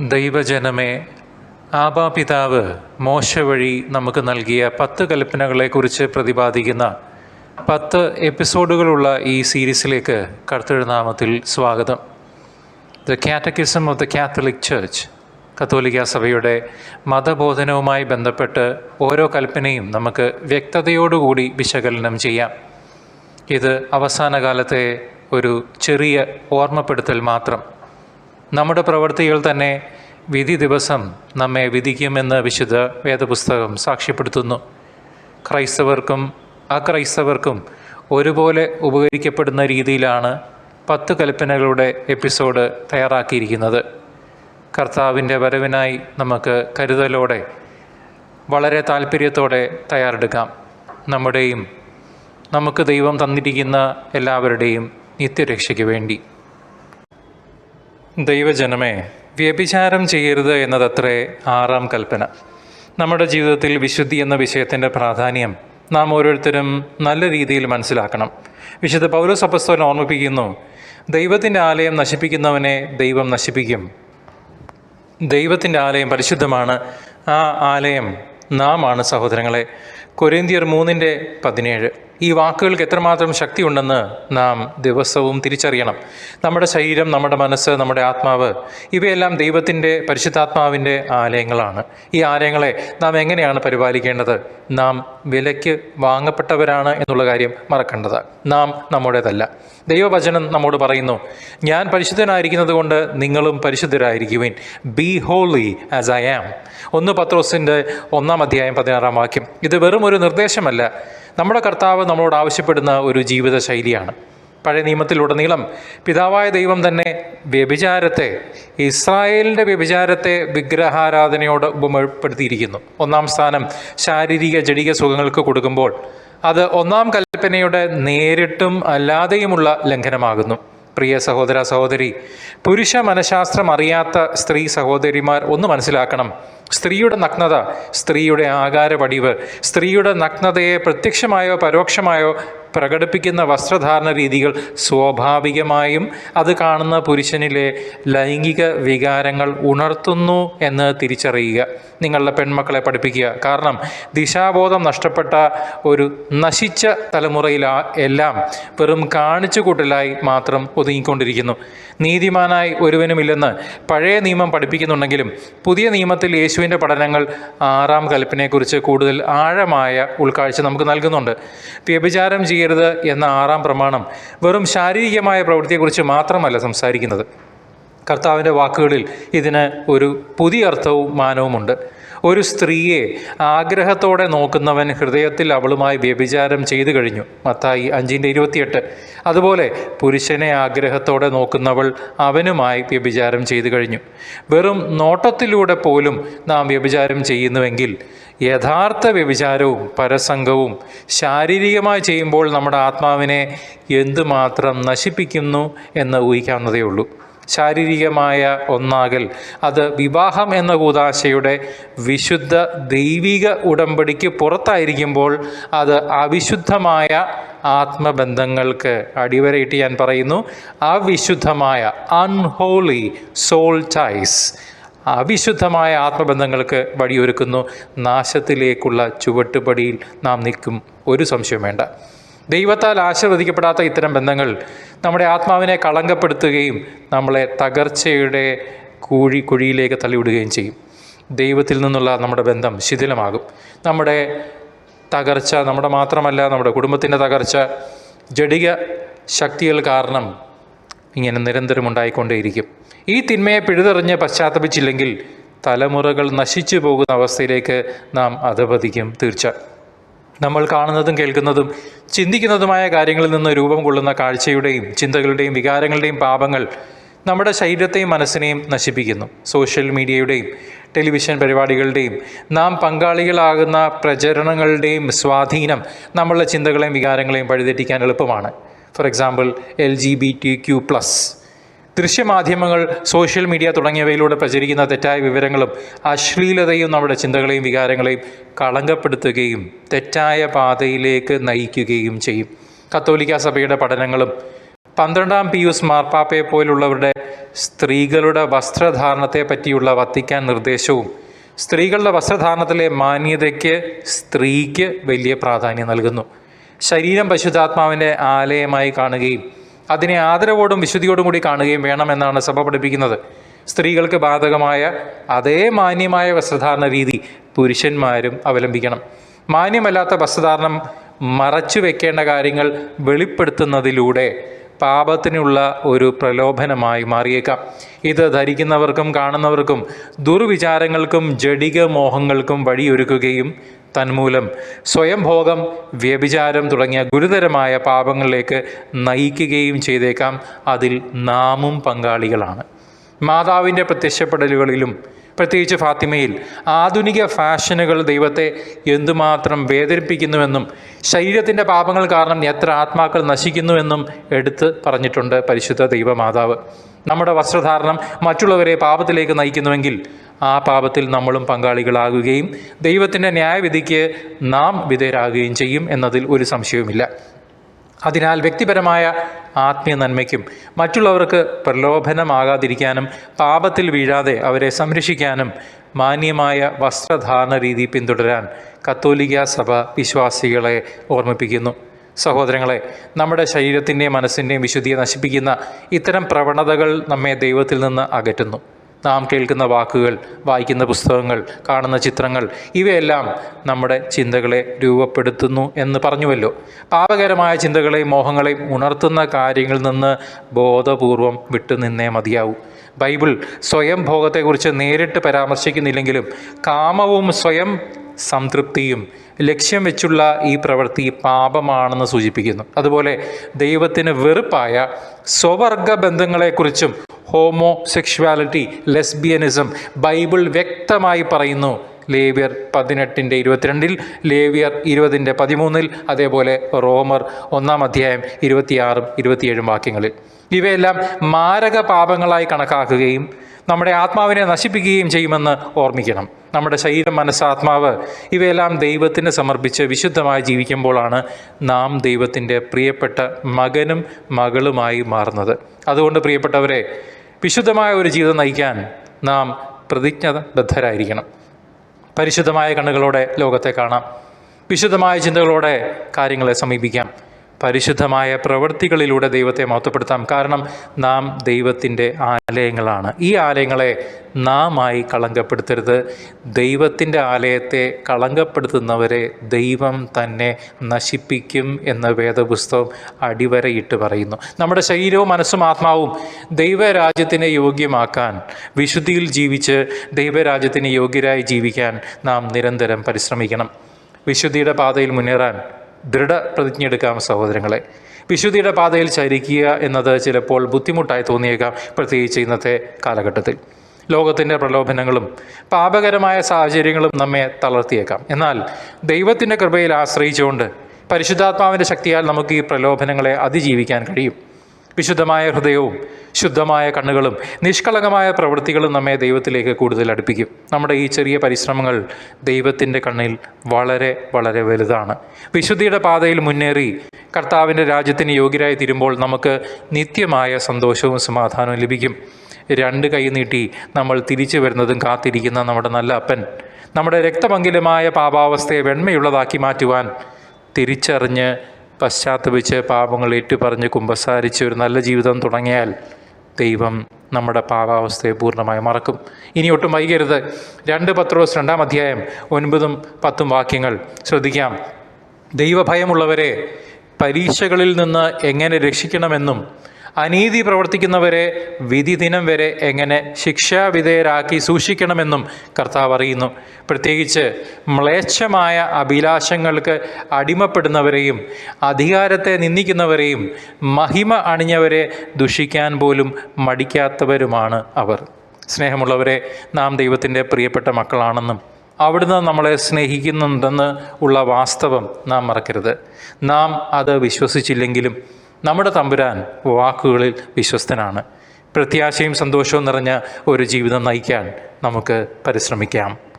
ദൈവജനമേ ആബാ പിതാവ് മോശ വഴി നമുക്ക് നൽകിയ പത്ത് കൽപ്പനകളെക്കുറിച്ച് പ്രതിപാദിക്കുന്ന പത്ത് എപ്പിസോഡുകളുള്ള ഈ സീരീസിലേക്ക് കർത്തൃനാമത്തിൽ സ്വാഗതം. The catechism of the Catholic church കത്തോലിക്ക സഭയുടെ മതബോധനവുമായി ബന്ധപ്പെട്ട് ഓരോ കൽപ്പനയും നമുക്ക് വ്യക്തതയോടുകൂടി വിശകലനം ചെയ്യാം. ഇത് അവസാന കാലത്തെ ഒരു ചെറിയ ഓർമ്മപ്പെടുത്തൽ മാത്രം. നമ്മുടെ പ്രവൃത്തികൾ തന്നെ വിധി ദിവസം നമ്മെ വിധിക്കുമെന്ന് വിശുദ്ധ വേദപുസ്തകം സാക്ഷ്യപ്പെടുത്തുന്നു. ക്രൈസ്തവർക്കും അക്രൈസ്തവർക്കും ഒരുപോലെ ഉപകരിക്കപ്പെടുന്ന രീതിയിലാണ് പത്ത് കൽപ്പനകളുടെ എപ്പിസോഡ് തയ്യാറാക്കിയിരിക്കുന്നത്. കർത്താവിന്റെ വരവിനായി നമുക്ക് കരുതലോടെ വളരെ താല്പര്യത്തോടെ തയ്യാറെടുക്കാം. നമ്മുടെയും നമുക്ക് ദൈവം തന്നിരിക്കുന്ന എല്ലാവരുടെയും നിത്യരക്ഷയ്ക്ക് വേണ്ടി. ദൈവജനമേ വ്യഭിചാരം ചെയ്യരുത് എന്നതത്രേ ആറാം കൽപ്പന. നമ്മുടെ ജീവിതത്തിൽ വിശുദ്ധി എന്ന വിഷയത്തിന്റെ പ്രാധാന്യം നാം ഓരോരുത്തരും നല്ല രീതിയിൽ മനസ്സിലാക്കണം. വിശുദ്ധ പൗലോസ് അപ്പസ്തോലൻ ഓർമ്മിപ്പിക്കുന്നു ദൈവത്തിന്റെ ആലയം നശിപ്പിക്കുന്നവനെ ദൈവം നശിപ്പിക്കും. ദൈവത്തിന്റെ ആലയം പരിശുദ്ധമാണ് ആ ആലയം നാം ആണ് സഹോദരങ്ങളെ. കൊരേന്തിയർ മൂന്നിന്റെ പതിനേഴ്. ഈ വാക്കുകൾക്ക് എത്രമാത്രം ശക്തിയുണ്ടെന്ന് നാം ദിവസവും തിരിച്ചറിയണം. നമ്മുടെ ശരീരം നമ്മുടെ മനസ്സ് നമ്മുടെ ആത്മാവ് ഇവയെല്ലാം ദൈവത്തിന്റെ പരിശുദ്ധാത്മാവിന്റെ ആലയങ്ങളാണ്. ഈ ആലയങ്ങളെ നാം എങ്ങനെയാണ് പരിപാലിക്കേണ്ടത്? നാം വിലയ്ക്ക് വാങ്ങപ്പെട്ടവരാണ് എന്നുള്ള കാര്യം മറക്കേണ്ടത്. നാം നമ്മുടേതല്ല. ദൈവവചനം നമ്മോട് പറയുന്നു ഞാൻ പരിശുദ്ധനായിരിക്കുന്നത് കൊണ്ട് നിങ്ങളും പരിശുദ്ധരായിരിക്കുവിൻ. Be holy as I am ഒന്ന് പത്രോസിന്റെ ഒന്നാം അധ്യായം പതിനാറാം വാക്യം. ഇത് വെറും ഒരു നിർദ്ദേശമല്ല. നമ്മുടെ കർത്താവ് നമ്മളോട് ആവശ്യപ്പെടുന്ന ഒരു ജീവിത ശൈലിയാണ് പഴയ നിയമത്തിലുടനീളം പിതാവായ ദൈവം തന്നെ വ്യഭിചാരത്തെ ഇസ്രായേലിന്റെ വ്യഭിചാരത്തെ വിഗ്രഹാരാധനയോട് ഉപമപ്പെടുത്തിയിരിക്കുന്നു. ഒന്നാം സ്ഥാനം ശാരീരിക ജടിക സുഖങ്ങൾക്ക് കൊടുക്കുമ്പോൾ അത് ഒന്നാം കൽപ്പനയുടെ നേരിട്ടും അല്ലാതെയുമുള്ള ലംഘനമാകുന്നു. പ്രിയ സഹോദര സഹോദരി പുരുഷ മനഃശാസ്ത്രം അറിയാത്ത സ്ത്രീ സഹോദരിമാർ ഒന്ന് മനസ്സിലാക്കണം. സ്ത്രീയുടെ നഗ്നത സ്ത്രീയുടെ ആകാരപടിവ് സ്ത്രീയുടെ നഗ്നതയെ പ്രത്യക്ഷമായോ പരോക്ഷമായോ പ്രകടിപ്പിക്കുന്ന വസ്ത്രധാരണ രീതികൾ സ്വാഭാവികമായും അത് കാണുന്ന പുരുഷനിലെ ലൈംഗിക വികാരങ്ങൾ ഉണർത്തുന്നു എന്ന് തിരിച്ചറിയുക. നിങ്ങളുടെ പെൺമക്കളെ പഠിപ്പിക്കുക. കാരണം ദിശാബോധം നഷ്ടപ്പെട്ട ഒരു നശിച്ച തലമുറയിൽ എല്ലാം വെറും കാണിച്ചു കൂട്ടലായി മാത്രം ഒതുങ്ങിക്കൊണ്ടിരിക്കുന്നു. നീതിമാനായി ഒരുവനുമില്ലെന്ന് പഴയ നിയമം പഠിപ്പിക്കുന്നുണ്ടെങ്കിലും പുതിയ നിയമത്തിൽ യേശുവിന്റെ പഠനങ്ങൾ ആറാം കൽപ്പനയെക്കുറിച്ച് കൂടുതൽ ആഴമായ ഉൾക്കാഴ്ച നമുക്ക് നൽകുന്നുണ്ട്. വ്യഭിചാരം ചെയ്യരുത് എന്ന ആറാം പ്രമാണം വെറും ശാരീരികമായ പ്രവൃത്തിയെക്കുറിച്ച് മാത്രമല്ല സംസാരിക്കുന്നത്. കർത്താവിന്റെ വാക്കുകളിൽ ഇതിന് ഒരു പുതിയ അർത്ഥവും മാനവുമുണ്ട്. ഒരു സ്ത്രീയെ ആഗ്രഹത്തോടെ നോക്കുന്നവൻ ഹൃദയത്തിൽ അവളുമായി വ്യഭിചാരം ചെയ്തു കഴിഞ്ഞു. മത്തായി അഞ്ചിന്റെ ഇരുപത്തിയെട്ട്. അതുപോലെ പുരുഷനെ ആഗ്രഹത്തോടെ നോക്കുന്നവൾ അവനുമായി വ്യഭിചാരം ചെയ്തു കഴിഞ്ഞു. വെറും നോട്ടത്തിലൂടെ പോലും നാം വ്യഭിചാരം ചെയ്യുന്നുവെങ്കിൽ യഥാർത്ഥ വ്യഭിചാരവും പരസംഗവും ശാരീരികമായി ചെയ്യുമ്പോൾ നമ്മുടെ ആത്മാവിനെ എന്തുമാത്രം നശിപ്പിക്കുന്നു എന്ന് ഊഹിക്കാവുന്നതേ ഉള്ളൂ ശാരീരികമായ ഒന്നാകൽ. അത് വിവാഹം എന്ന കൂതാശയുടെ വിശുദ്ധ ദൈവിക ഉടമ്പടിക്ക് പുറത്തായിരിക്കുമ്പോൾ അത് അവിശുദ്ധമായ ആത്മബന്ധങ്ങൾക്ക് അടിവരയിട്ട് ഞാൻ പറയുന്നു. അവിശുദ്ധമായ അൺഹോളി സോൾ ടൈസ് അവിശുദ്ധമായ ആത്മബന്ധങ്ങൾക്ക് വഴിയൊരുക്കുന്നു. നാശത്തിലേക്കുള്ള ചുവട്ടുപടിയിൽ നാം നിൽക്കും. ഒരു സംശയം വേണ്ട. ദൈവത്താൽ ആശീർവദിക്കപ്പെടാത്ത ഇത്തരം ബന്ധങ്ങൾ നമ്മുടെ ആത്മാവിനെ കളങ്കപ്പെടുത്തുകയും നമ്മളെ തകർച്ചയുടെ കുഴി കുഴിയിലേക്ക് തള്ളിവിടുകയും ചെയ്യും. ദൈവത്തിൽ നിന്നുള്ള നമ്മുടെ ബന്ധം ശിഥിലമാകും. നമ്മുടെ തകർച്ച നമ്മുടെ മാത്രമല്ല നമ്മുടെ കുടുംബത്തിന്റെ തകർച്ച ജടിക ശക്തികൾ കാരണം ഇങ്ങനെ നിരന്തരം ഉണ്ടായിക്കൊണ്ടേയിരിക്കും. ഈ തിന്മയെ പിഴുതെറിഞ്ഞ് പശ്ചാത്തപിച്ചില്ലെങ്കിൽ തലമുറകൾ നശിച്ചു പോകുന്ന അവസ്ഥയിലേക്ക് നാം അധപതിക്കും തീർച്ച നമ്മൾ കാണുന്നതും കേൾക്കുന്നതും ചിന്തിക്കുന്നതുമായ കാര്യങ്ങളിൽ നിന്ന് രൂപം കൊള്ളുന്ന കാഴ്ചയുടെയും ചിന്തകളുടെയും വികാരങ്ങളുടെയും പാപങ്ങൾ നമ്മുടെ ശരീരത്തെയും മനസ്സിനെയും നശിപ്പിക്കുന്നു. സോഷ്യൽ മീഡിയയുടെയും ടെലിവിഷൻ പരിപാടികളുടെയും നാം പങ്കാളികളാകുന്ന പ്രചരണങ്ങളുടെയും സ്വാധീനം നമ്മളുടെ ചിന്തകളെയും വികാരങ്ങളെയും വഴിതെറ്റിക്കാൻ എളുപ്പമാണ്. For example L G B T Q plus ദൃശ്യമാധ്യമങ്ങൾ social media തുടങ്ങിയവയിലൂടെ പ്രചരിക്കുന്ന തെറ്റായ വിവരങ്ങളും അശ്ലീലതയും നമ്മുടെ ചിന്തകളെയും വികാരങ്ങളെയും കളങ്കപ്പെടുത്തുകയും തെറ്റായ പാതയിലേക്ക് നയിക്കുകയും ചെയ്യും. കത്തോലിക്ക സഭയുടെ പഠനങ്ങളും പന്ത്രണ്ടാം പിയൂസ് മാർപ്പാപ്പയെ പോലുള്ളവരുടെ സ്ത്രീകളുടെ വസ്ത്രധാരണത്തെ പറ്റിയുള്ള വത്തിക്കാൻ നിർദ്ദേശവും സ്ത്രീകളുടെ വസ്ത്രധാരണത്തിലെ മാന്യതയ്ക്ക് സ്ത്രീക്ക് വലിയ പ്രാധാന്യം നൽകുന്നു. ശരീരം പശുതാത്മാവിന്റെ ആലയമായി കാണുകയും അതിനെ ആദരവോടും വിശുദ്ധിയോടും കൂടി കാണുകയും വേണമെന്നാണ് സഭ പഠിപ്പിക്കുന്നത്. സ്ത്രീകൾക്ക് ബാധകമായ അതേ മാന്യമായ വസ്ത്രധാരണ രീതി പുരുഷന്മാരും അവലംബിക്കണം. മാന്യമല്ലാത്ത വസ്ത്രധാരണം മറച്ചു വെക്കേണ്ട കാര്യങ്ങൾ വെളിപ്പെടുത്തുന്നതിലൂടെ പാപത്തിനുള്ള ഒരു പ്രലോഭനമായി മാറിയേക്കാം. ഇത് ധരിക്കുന്നവർക്കും കാണുന്നവർക്കും ദുർവിചാരങ്ങൾക്കും ജഡിക മോഹങ്ങൾക്കും വഴിയൊരുക്കുകയും തന്മൂലം സ്വയംഭോഗം വ്യഭിചാരം തുടങ്ങിയ ഗുരുതരമായ പാപങ്ങളിലേക്ക് നയിക്കുകയും ചെയ്തേക്കാം. അതിൽ നാമും പങ്കാളികളാണ്. മാതാവിന്റെ പ്രത്യക്ഷപ്പെടലുകളിലും പ്രത്യേകിച്ച് ഫാത്തിമയിൽ ആധുനിക ഫാഷനുകൾ ദൈവത്തെ എന്തുമാത്രം വേദനിപ്പിക്കുന്നുവെന്നും ശരീരത്തിന്റെ പാപങ്ങൾ കാരണം എത്ര ആത്മാക്കൾ നശിക്കുന്നുവെന്നും എടുത്ത് പറഞ്ഞിട്ടുണ്ട് പരിശുദ്ധ ദൈവമാതാവ്. നമ്മുടെ വസ്ത്രധാരണം മറ്റുള്ളവരെ പാപത്തിലേക്ക് നയിക്കുന്നുവെങ്കിൽ ആ പാപത്തിൽ നമ്മളും പങ്കാളികളാകുകയും ദൈവത്തിന്റെ ന്യായവിധിക്ക് നാം വിധേയരാകുകയും ചെയ്യും എന്നതിൽ ഒരു സംശയവുമില്ല. അതിനാൽ വ്യക്തിപരമായ ആത്മീയ നന്മയ്ക്കും മറ്റുള്ളവർക്ക് പ്രലോഭനമാകാതിരിക്കാനും പാപത്തിൽ വീഴാതെ അവരെ സംരക്ഷിക്കാനും മാന്യമായ വസ്ത്രധാരണ രീതി പിന്തുടരാൻ കത്തോലിക്ക സഭ വിശ്വാസികളെ ഓർമ്മിപ്പിക്കുന്നു. സഹോദരങ്ങളെ നമ്മുടെ ശരീരത്തിന്റെയും മനസ്സിന്റെയും വിശുദ്ധിയെ നശിപ്പിക്കുന്ന ഇത്തരം പ്രവണതകൾ നമ്മെ ദൈവത്തിൽ നിന്ന് അകറ്റുന്നു. നാം കേൾക്കുന്ന വാക്കുകൾ വായിക്കുന്ന പുസ്തകങ്ങൾ കാണുന്ന ചിത്രങ്ങൾ ഇവയെല്ലാം നമ്മുടെ ചിന്തകളെ രൂപപ്പെടുത്തുന്നു എന്ന് പറഞ്ഞുവല്ലോ. പാപകരമായ ചിന്തകളെയും മോഹങ്ങളെയും ഉണർത്തുന്ന കാര്യങ്ങളിൽ നിന്ന് ബോധപൂർവം വിട്ടുനിന്നേ മതിയാവൂ. ബൈബിൾ സ്വയം ഭോഗത്തെക്കുറിച്ച് നേരിട്ട് പരാമർശിക്കുന്നില്ലെങ്കിലും കാമവും സ്വയം സംതൃപ്തിയും ലക്ഷ്യം വെച്ചുള്ള ഈ പ്രവൃത്തി പാപമാണെന്ന് സൂചിപ്പിക്കുന്നു. അതുപോലെ ദൈവത്തിന് വെറുപ്പായ സ്വവർഗ ബന്ധങ്ങളെക്കുറിച്ചും ഹോമോ സെക്ഷുവാലിറ്റി ലെസ്ബിയനിസം ബൈബിൾ വ്യക്തമായി പറയുന്നു. ലേവ്യർ പതിനെട്ടിന്റെ ഇരുപത്തിരണ്ടിൽ ലേവ്യർ ഇരുപതിന്റെ പതിമൂന്നിൽ അതേപോലെ റോമർ ഒന്നാം അധ്യായം ഇരുപത്തിയാറും ഇരുപത്തിയേഴും വാക്യങ്ങളിൽ. ഇവയെല്ലാം മാരക പാപങ്ങളായി കണക്കാക്കുകയും നമ്മുടെ ആത്മാവിനെ നശിപ്പിക്കുകയും ചെയ്യുമെന്ന് ഓർമ്മിക്കണം. നമ്മുടെ ശരീരം മനസ്സാത്മാവ് ഇവയെല്ലാം ദൈവത്തിന് സമർപ്പിച്ച് വിശുദ്ധമായി ജീവിക്കുമ്പോഴാണ് നാം ദൈവത്തിന്റെ പ്രിയപ്പെട്ട മകനും മകളുമായി മാറുന്നത്. അതുകൊണ്ട് പ്രിയപ്പെട്ടവരെ വിശുദ്ധമായ ഒരു ജീവിതം നയിക്കാൻ നാം പ്രതിജ്ഞബദ്ധരായിരിക്കണം. പരിശുദ്ധമായ കണ്ണുകളോടെ ലോകത്തെ കാണാം. വിശുദ്ധമായ ചിന്തകളോടെ കാര്യങ്ങളെ സമീപിക്കാം. പരിശുദ്ധമായ പ്രവൃത്തികളിലൂടെ ദൈവത്തെ മഹത്വപ്പെടുത്താം. കാരണം നാം ദൈവത്തിന്റെ ആലയങ്ങളാണ്. ഈ ആലയങ്ങളെ നാം ആയി കളങ്കപ്പെടുത്തരുത്. ദൈവത്തിന്റെ ആലയത്തെ കളങ്കപ്പെടുത്തുന്നവരെ ദൈവം തന്നെ നശിപ്പിക്കും എന്ന വേദപുസ്തകം അടിവരയിട്ട് പറയുന്നു. നമ്മുടെ ശരീരവും മനസ്സും ആത്മാവും ദൈവരാജ്യത്തിനെ യോഗ്യമാക്കാൻ വിശുദ്ധിയിൽ ജീവിച്ച് ദൈവരാജ്യത്തിന് യോഗ്യരായി ജീവിക്കാൻ നാം നിരന്തരം പരിശ്രമിക്കണം. വിശുദ്ധിയുടെ പാതയിൽ മുന്നേറാൻ ദൃഢപ്രതിജ്ഞ എടുക്കാം സഹോദരങ്ങളെ. വിശുദ്ധിയുടെ പാതയിൽ ചരിക്കുക എന്നത് ചിലപ്പോൾ ബുദ്ധിമുട്ടായി തോന്നിയേക്കാം പ്രത്യേകിച്ച് ഇന്നത്തെ കാലഘട്ടത്തിൽ. ലോകത്തിന്റെ പ്രലോഭനങ്ങളും പാപകരമായ സാഹചര്യങ്ങളും നമ്മെ തളർത്തിയേക്കാം. എന്നാൽ ദൈവത്തിന്റെ കൃപയിൽ ആശ്രയിച്ചുകൊണ്ട് പരിശുദ്ധാത്മാവിന്റെ ശക്തിയാൽ നമുക്ക് ഈ പ്രലോഭനങ്ങളെ അതിജീവിക്കാൻ കഴിയും. വിശുദ്ധമായ ഹൃദയവും ശുദ്ധമായ കണ്ണുകളും നിഷ്കളങ്കമായ പ്രവൃത്തികളും നമ്മെ ദൈവത്തിലേക്ക് കൂടുതൽ അടുപ്പിക്കും. നമ്മുടെ ഈ ചെറിയ പരിശ്രമങ്ങൾ ദൈവത്തിന്റെ കണ്ണിൽ വളരെ വളരെ വലുതാണ്. വിശുദ്ധിയുടെ പാതയിൽ മുന്നേറി കർത്താവിന്റെ രാജ്യത്തിന് യോഗ്യരായി തീരുമ്പോൾ നമുക്ക് നിത്യമായ സന്തോഷവും സമാധാനവും ലഭിക്കും. രണ്ട് കൈ നീട്ടി നമ്മൾ തിരിച്ചു വരുന്നതും കാത്തിരിക്കുന്ന നമ്മുടെ നല്ല അപ്പൻ നമ്മുടെ രക്തപങ്കിലമായ പാപാവസ്ഥയെ വെണ്മയുള്ളതാക്കി മാറ്റുവാൻ തിരിച്ചറിഞ്ഞ് പശ്ചാത്തപിച്ച് പാപങ്ങൾ ഏറ്റുപറഞ്ഞ് കുമ്പസാരിച്ച് ഒരു നല്ല ജീവിതം തുടങ്ങിയാൽ ദൈവം നമ്മുടെ പാപാവസ്ഥയെ പൂർണമായി മറക്കും. ഇനി ഒട്ടും വൈകരുത്. രണ്ട് പത്രോസ് രണ്ടാം അധ്യായം ഒൻപതും പത്തും വാക്യങ്ങൾ ശ്രദ്ധിക്കാം. ദൈവഭയമുള്ളവരെ പരീക്ഷകളിൽ നിന്ന് എങ്ങനെ രക്ഷിക്കണമെന്നും അനീതി പ്രവർത്തിക്കുന്നവരെ വിധി ദിനം വരെ എങ്ങനെ ശിക്ഷാവിധേയരാക്കി സൂക്ഷിക്കണമെന്നും കർത്താവ് അറിയുന്നു. പ്രത്യേകിച്ച് മ്ലേച്ഛമായ അഭിലാഷങ്ങൾക്ക് അടിമപ്പെടുന്നവരെയും അധികാരത്തെ നിന്ദിക്കുന്നവരെയും മഹിമ അണിഞ്ഞവരെ ദുഷിക്കാൻ പോലും മടിക്കാത്തവരുമാണ് അവർ. സ്നേഹമുള്ളവരെ നാം ദൈവത്തിന്റെ പ്രിയപ്പെട്ട മക്കളാണെന്നും അവിടുന്ന് നമ്മളെ സ്നേഹിക്കുന്നുണ്ടെന്ന് ഉള്ള വാസ്തവം നാം മറക്കരുത്. നാം അത് വിശ്വസിച്ചില്ലെങ്കിലും നമ്മുടെ തമ്പുരാൻ വാക്കുകളിൽ വിശ്വസ്തനാണ്. പ്രത്യാശയും സന്തോഷവും നിറഞ്ഞ ഒരു ജീവിതം നയിക്കാൻ നമുക്ക് പരിശ്രമിക്കാം.